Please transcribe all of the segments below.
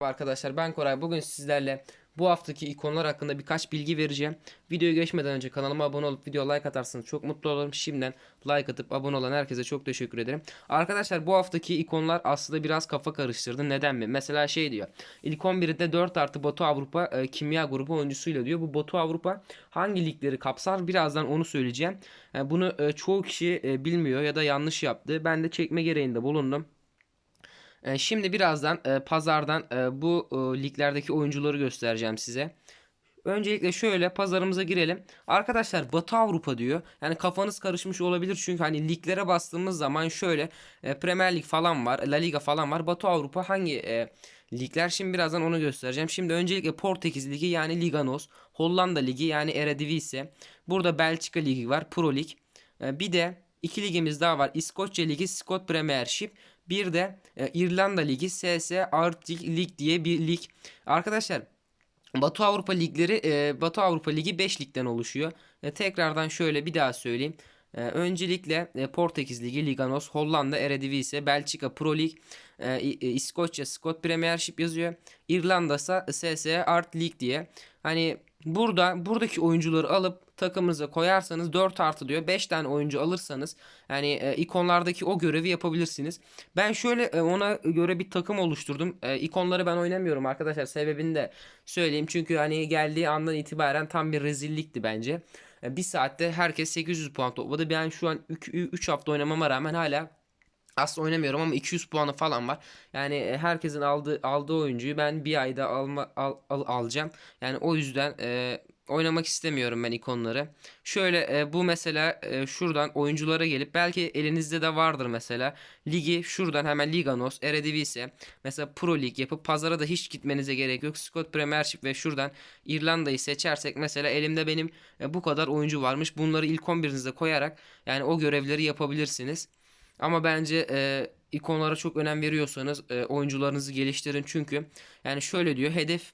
Arkadaşlar ben Koray bugün sizlerle bu haftaki ikonlar hakkında birkaç bilgi vereceğim. Videoya geçmeden önce kanalıma abone olup video like atarsanız çok mutlu olurum. Şimdiden like atıp abone olan herkese çok teşekkür ederim. Arkadaşlar bu haftaki ikonlar aslında biraz kafa karıştırdı. Neden mi? Mesela şey diyor. İlk 11'de 4 artı Batu Avrupa e, kimya grubu oyuncusuyla diyor. Bu Batu Avrupa hangi ligleri kapsar? Birazdan onu söyleyeceğim. Yani bunu e, çoğu kişi e, bilmiyor ya da yanlış yaptı. Ben de çekme gereğinde bulundum. E, Şimdi birazdan e, pazardan e, bu e, liglerdeki oyuncuları göstereceğim size. Öncelikle şöyle pazarımıza girelim. Arkadaşlar Batı Avrupa diyor. Yani kafanız karışmış olabilir çünkü hani liglere bastığımız zaman şöyle e, Premier Lig falan var, La Liga falan var. Batı Avrupa hangi e, ligler? Şimdi birazdan onu göstereceğim. Şimdi öncelikle Portekiz Ligi yani Liga NOS, Hollanda Ligi yani Eredivisie. Burada Belçika Ligi var, Pro Lig. E, bir de iki ligimiz daha var. İskoçya Ligi, Scott Premiership. Bir de e, İrlanda Ligi, SS Arctic Lig diye bir lig. Arkadaşlar Batı Avrupa ligleri e, Batı Avrupa Ligi 5 ligden oluşuyor. E, tekrardan şöyle bir daha söyleyeyim. E, öncelikle e, Portekiz Ligi, Liga NOS, Hollanda Eredivisie, Belçika Pro Lig, e, e, İskoçya Scott Premiership yazıyor. İrlanda ise SS Art League diye. Hani burada buradaki oyuncuları alıp takımınıza koyarsanız 4 artı diyor. 5 tane oyuncu alırsanız yani e, ikonlardaki o görevi yapabilirsiniz. Ben şöyle e, ona göre bir takım oluşturdum. E, ikonları ben oynamıyorum arkadaşlar. Sebebini de söyleyeyim. Çünkü hani geldiği andan itibaren tam bir rezillikti bence. E, bir saatte herkes 800 puan topladı. Ben şu an 3 hafta oynamama rağmen hala aslında oynamıyorum ama 200 puanı falan var. Yani e, herkesin aldığı aldığı oyuncuyu ben bir ayda alma al, al- alacağım. Yani o yüzden e, oynamak istemiyorum ben ikonları. Şöyle e, bu mesela e, şuradan oyunculara gelip belki elinizde de vardır mesela. Ligi şuradan hemen Liga NOS, Eredivisie, mesela Pro Lig yapıp pazara da hiç gitmenize gerek yok. Scott Premiership ve şuradan İrlanda'yı seçersek mesela elimde benim e, bu kadar oyuncu varmış. Bunları ilk 11'inize koyarak yani o görevleri yapabilirsiniz. Ama bence e, ikonlara çok önem veriyorsanız e, oyuncularınızı geliştirin çünkü yani şöyle diyor hedef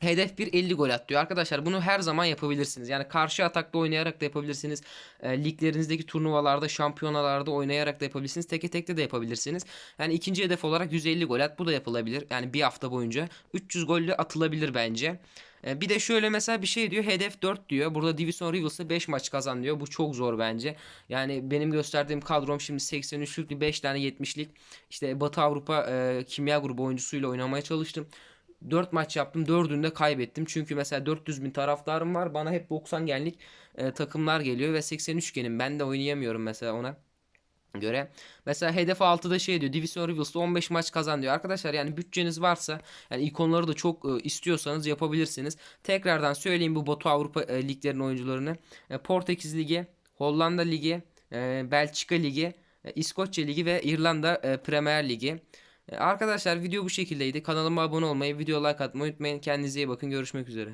Hedef bir 50 gol at diyor. Arkadaşlar bunu her zaman yapabilirsiniz. Yani karşı atakta oynayarak da yapabilirsiniz. E, liglerinizdeki turnuvalarda, şampiyonalarda oynayarak da yapabilirsiniz. Teke tekte de yapabilirsiniz. Yani ikinci hedef olarak 150 gol at. Bu da yapılabilir. Yani bir hafta boyunca 300 golle atılabilir bence. E, bir de şöyle mesela bir şey diyor. Hedef 4 diyor. Burada Division Rivals'ı 5 maç kazan diyor. Bu çok zor bence. Yani benim gösterdiğim kadrom şimdi 83'lük 5 tane 70'lik. İşte Batı Avrupa e, kimya grubu oyuncusuyla oynamaya çalıştım. 4 maç yaptım. 4'ünde kaybettim. Çünkü mesela 400 bin taraftarım var. Bana hep 90 genlik e, takımlar geliyor ve 83 genim. Ben de oynayamıyorum mesela ona göre. Mesela hedef 6'da şey diyor. Division Rivals'ta 15 maç kazan diyor. Arkadaşlar yani bütçeniz varsa yani ikonları da çok e, istiyorsanız yapabilirsiniz. Tekrardan söyleyeyim bu Batu Avrupa e, liglerinin oyuncularını. E, Portekiz Ligi, Hollanda Ligi, e, Belçika Ligi, e, İskoçya Ligi ve İrlanda e, Premier Ligi. E, Arkadaşlar video bu şekildeydi. Kanalıma abone olmayı, video like atmayı unutmayın. Kendinize iyi bakın. Görüşmek üzere.